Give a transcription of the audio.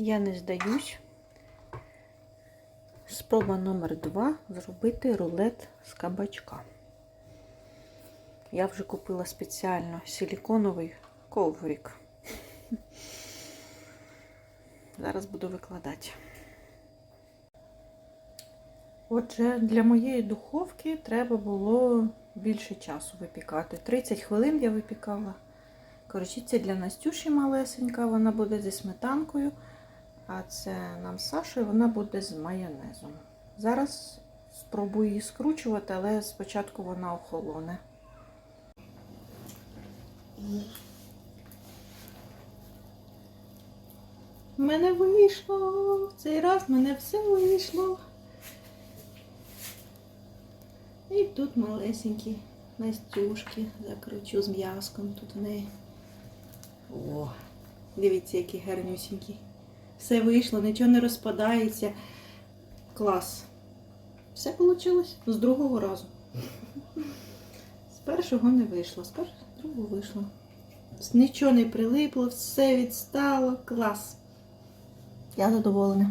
Я не здаюсь. Спроба номер два зробити рулет з кабачка. Я вже купила спеціально силіконовий коврик. Зараз буду викладати. Отже, для моєї духовки треба було більше часу випікати. 30 хвилин я випікала. Коротше, це для Настюші малесенька, вона буде зі сметанкою, а це нам з Сашою, вона буде з майонезом. Зараз спробую її скручувати, але спочатку вона охолоне. В мене вийшло. Цей раз в мене все вийшло. І тут малесенькі Настюшки закручу з м'яском. Тут в неї. О, дивіться, які гарнюсінькі. Все вийшло, нічого не розпадається. Клас. Все вийшло з другого разу. З першого не вийшло, з першого другого вийшло. Нічого не прилипло, все відстало. Клас. Я задоволена.